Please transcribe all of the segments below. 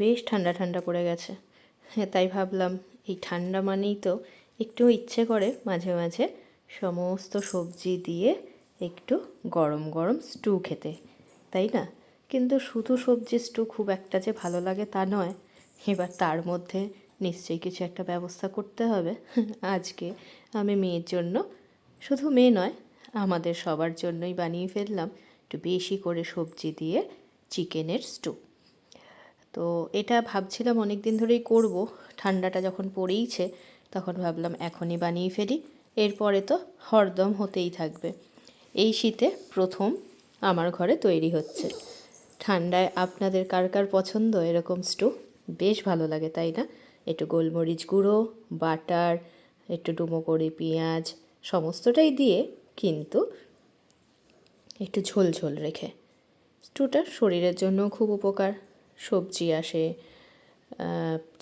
বেশ ঠান্ডা ঠান্ডা পড়ে গেছে। হ্যাঁ তাই ভাবলাম, এই ঠান্ডা মানেই তো একটু ইচ্ছে করে মাঝে মাঝে সমস্ত সবজি দিয়ে একটু গরম গরম স্টু খেতে, তাই না? কিন্তু শুধু সবজি স্টু খুব একটা যে ভালো লাগে তা নয়, এবার তার মধ্যে নিশ্চয়ই কিছু একটা ব্যবস্থা করতে হবে। আজকে আমি মেয়ের জন্য, শুধু মেয়ে নয়, আমাদের সবার জন্যই বানিয়ে ফেললাম একটু বেশি করে সবজি দিয়ে চিকেনের স্টু তো এটা ভাবছিলাম অনেক দিন ধরেই করব। ঠান্ডাটা যখন পড়েইছে, তখন ভাবলাম এখনই বানিয়ে ফেলি। এরপরে তো হরদম হতেই থাকবে। এই শীতে প্রথম আমার ঘরে তৈরি হচ্ছে। ঠান্ডায় আপনাদের কার কার পছন্দ? এরকম স্টু বেশ ভালো লাগে, তাই না? একটু গোলমরিচ গুঁড়ো, বাটার, একটু ডুমো করে পেঁয়াজ, সমস্তটাই দিয়ে কিন্তু একটু ঝোল ঝোল রেখে। স্টুটা শরীরের জন্য খুব উপকার। সবজি আসে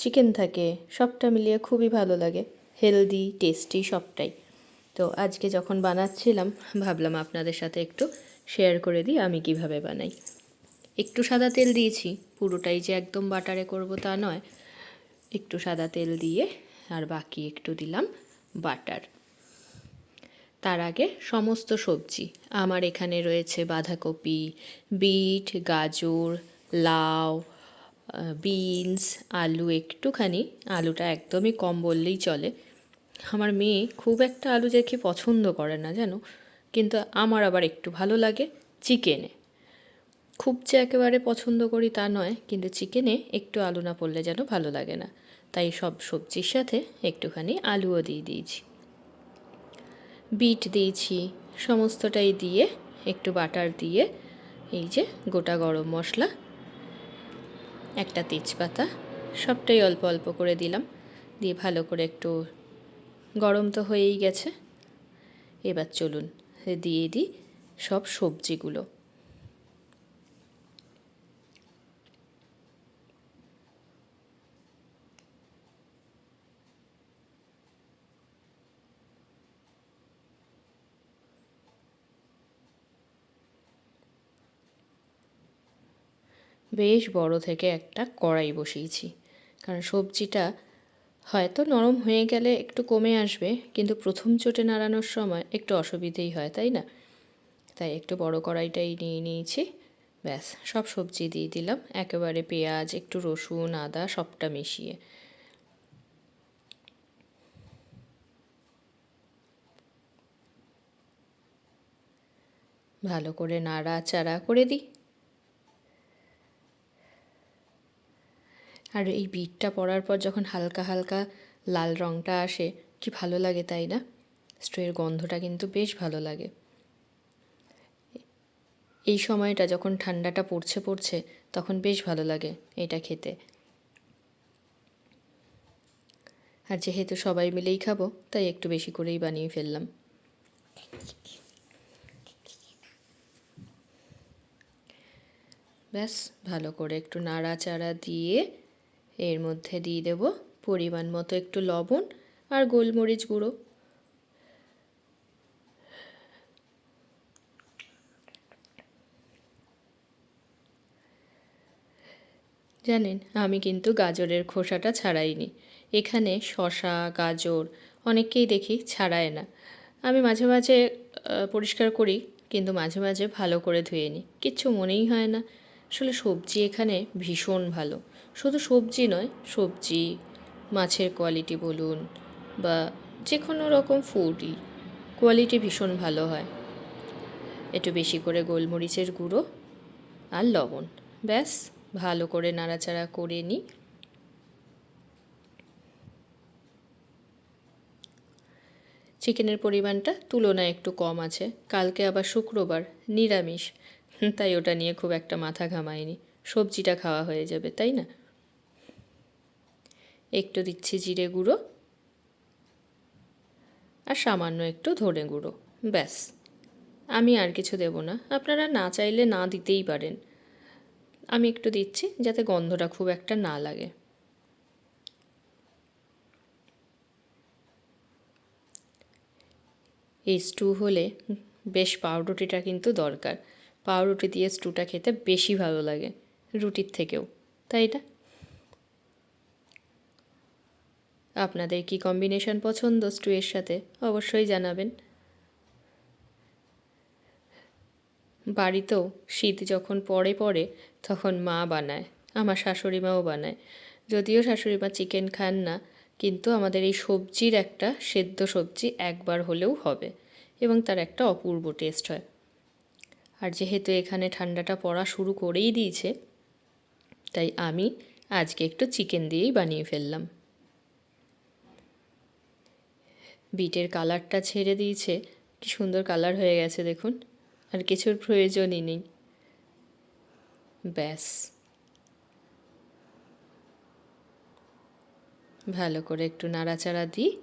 চিকেন থাকে, সবটা মিলিয়ে খুবই ভালো লাগে। হেলদি টেস্টি সবটাই। তো আজকে যখন বানাচ্ছিলাম, ভাবলাম আপনাদের সাথে একটু শেয়ার করে দিই, আমি কীভাবে বানাই। একটু সাদা তেল দিয়েছি, পুরোটাই যে একদম বাটারে করব তা নয়। একটু সাদা তেল দিয়ে, আর বাকি একটু দিলাম বাটার। তার আগে সমস্ত সবজি, আমার এখানে রয়েছে বাঁধাকপি, বিট, গাজর, লাউ বিনস আলু একটুখানি। আলুটা একদমই কম বললেই চলে। আমার মেয়ে খুব একটা আলু দেখে পছন্দ করে না, জানো? কিন্তু আমার আবার একটু ভালো লাগে চিকেনে খুব যে একেবারে পছন্দ করি তা নয়, কিন্তু চিকেনে একটু আলু না পড়লে যেন ভালো লাগে না। তাই সব সবজির সাথে একটুখানি আলুও দিয়ে দিয়েছি। বিট দিয়েছি, সমস্তটাই দিয়ে, একটু বাটার দিয়ে, এই যে গোটা গরম মশলা একটা তেজপাতা, সবটাই অল্প অল্প করে দিলাম। দিয়ে ভালো করে একটু গরম তো হয়েই গেছে। এবার চলুন, দিয়ে দিই সব সবজিগুলো। বেশ বড় থেকে একটা কড়াই বসিয়েছি। কারণ সবজিটা হয়তো নরম হয়ে গেলে একটু কমে আসবে, কিন্তু প্রথম চোটে নাড়ানোর সময় একটু অসুবিধেই হয়, তাই না? তাই একটু বড় কড়াইটাই নিয়ে নিয়েছি। ব্যাস, সব সবজি দিয়ে দিলাম। একেবারে পেঁয়াজ, একটু রসুন, আদা, সবটা মিশিয়ে। ভালো করে নাড়া নাড়াচাড়া করে দিই। আর এই বিটটা পড়ার পর যখন হালকা হালকা লাল রঙটা আসে, কি ভালো লাগে তাই না? স্ট্রের গন্ধটা কিন্তু বেশ ভালো লাগে। এই সময়টা যখন ঠান্ডাটা পড়ছে পড়ছে, তখন বেশ ভালো লাগে এটা খেতে। আর যেহেতু সবাই মিলেই খাব, তাই একটু বেশি করেই বানিয়ে ফেললাম। ব্যাস, ভালো করে একটু নাড়াচাড়া দিয়ে এর মধ্যে দিয়ে দেব পরিমাণ মতো একটু লবণ আর গোলমরিচ গুঁড়ো। জানেন, আমি কিন্তু গাজরের খোসাটা ছাড়াইনি। এখানে শশা গাজর অনেককেই দেখি ছাড়ায় না। আমি মাঝে মাঝে পরিষ্কার করি, কিন্তু মাঝে মাঝে ভালো করে ধুয়ে নিই। কিচ্ছু মনেই হয় না। আসলে সবজি এখানে ভীষণ ভালো। শুধু সবজি নয়, সবজি, মাছের কোয়ালিটি বলুন বা যে কোনো রকম ফুডই কোয়ালিটি ভীষণ ভালো হয়। একটু বেশি করে গোলমরিচের গুঁড়ো আর লবণ। ব্যাস, ভালো করে নাড়াচাড়া করে নিই চিকেনের পরিমাণটা তুলনায় একটু কম আছে। কালকে আবার শুক্রবার, নিরামিষ। তাই ওটা নিয়ে খুব একটা মাথা ঘামায়নি সবজিটা খাওয়া হয়ে যাবে, তাই না? একটু দিচ্ছি জিরে গুঁড়ো আর সামান্য একটু ধনে গুঁড়ো। ব্যাস। আমি আর কিছু দেব না। আপনারা না চাইলে না দিতেই পারেন। আমি একটু দিচ্ছি যাতে গন্ধটা খুব একটা না লাগে। এই স্টু হলে বেশ পাউরুটিটা কিন্তু দরকার। পাউরুটি দিয়ে স্টুটা খেতে বেশি ভালো লাগে, রুটির থেকেও। তাই না আপনাদের কি কম্বিনেশন পছন্দ স্টুয়ের সাথে? অবশ্যই জানাবেন। বাড়িতেও শীত যখন পড়ে পড়ে, তখন মা বানায়, আমার শাশুড়ি মাও বানায়। যদিও শাশুড়ি মা চিকেন খান না, কিন্তু আমাদের এই সবজির একটা সেদ্ধ সবজি একবার হলেও হবে এবং তার একটা অপূর্ব টেস্ট হয়। আর যেহেতু এখানে ঠান্ডাটা পড়া শুরু করেই দিয়েছে, তাই আমি আজকে একটু চিকেন দিয়েই বানিয়ে ফেললাম। বিটের কালারটা ছেড়ে দিয়েছে। কি সুন্দর কালার হয়ে গেছে, দেখুন। আর কিছুর প্রয়োজনই নেই। ব্যাস। ভালো করে একটু নাড়াচাড়া দিই।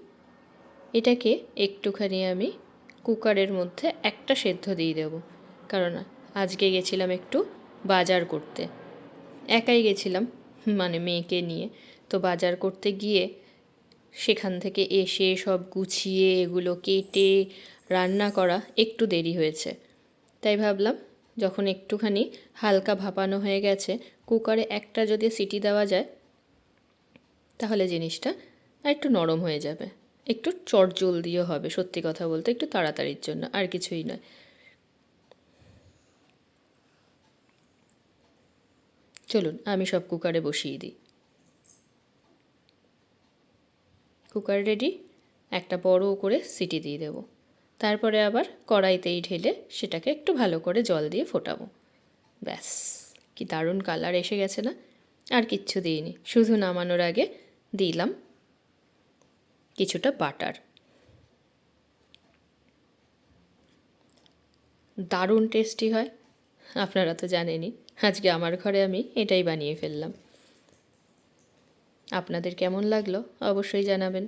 এটাকে একটুখানি আমি কুকারের মধ্যে একটা সেদ্ধ দিয়ে দেব। কারণ আজকে গেছিলাম একটু বাজার করতে। একাই গেছিলাম মানে মেয়েকে নিয়ে। তো বাজার করতে গিয়ে সেখান থেকে এসে সব গুছিয়ে এগুলো কেটে রান্না করা একটু দেরি হয়েছে। তাই ভাবলাম, যখন একটুখানি হালকা ভাপানো হয়ে গেছে, কুকারে একটা যদি সিটি দেওয়া যায়, তাহলে জিনিসটা একটু নরম হয়ে যাবে। একটু চটজলদিও হবে, সত্যি কথা বলতে একটু তাড়াতাড়ির জন্য, আর কিছুই নয়। চলুন, আমি সব কুকারে বসিয়ে দিই। কুকার রেডি, একটা বড় করে সিটি দিয়ে দেবো। তারপরে আবার কড়াইতেই ঢেলে সেটাকে একটু ভালো করে জল দিয়ে ফোটাবো। ব্যাস, কি দারুণ কালার এসে গেছে না? আর কিচ্ছু দিইনি, শুধু নামানোর আগে দিলাম কিছুটা বাটার। দারুণ টেস্টি হয়, আপনারা তো জানেনই, আজকে আমার ঘরে আমি এটাই বানিয়ে ফেললাম। আপনাদের কেমন লাগল অবশ্যই জানাবেন।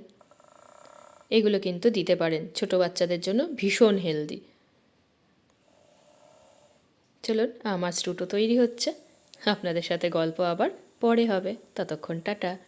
এগুলো কিন্তু দিতে পারেন, ছোট বাচ্চাদের জন্য ভীষণ হেলদি। চলুন, আমার স্টুটো তৈরি হচ্ছে। আপনাদের সাথে গল্প আবার পরে হবে। ততক্ষণ টাটা।